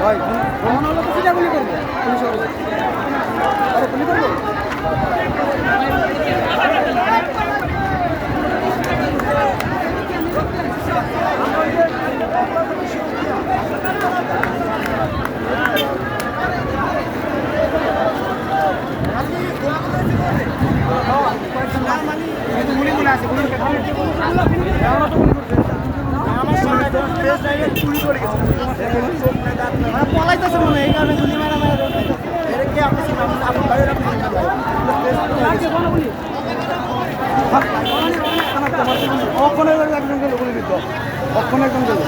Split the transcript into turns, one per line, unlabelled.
ভাই
মনে হলো তো সেটা গুলি করব। পুলিশ আরে গুলি করব? পলাইতেছে এই কারণে গুলি মারা মারা
অক্ষণে একজন গেল গুলি দিত অক্ষণে একজন গেল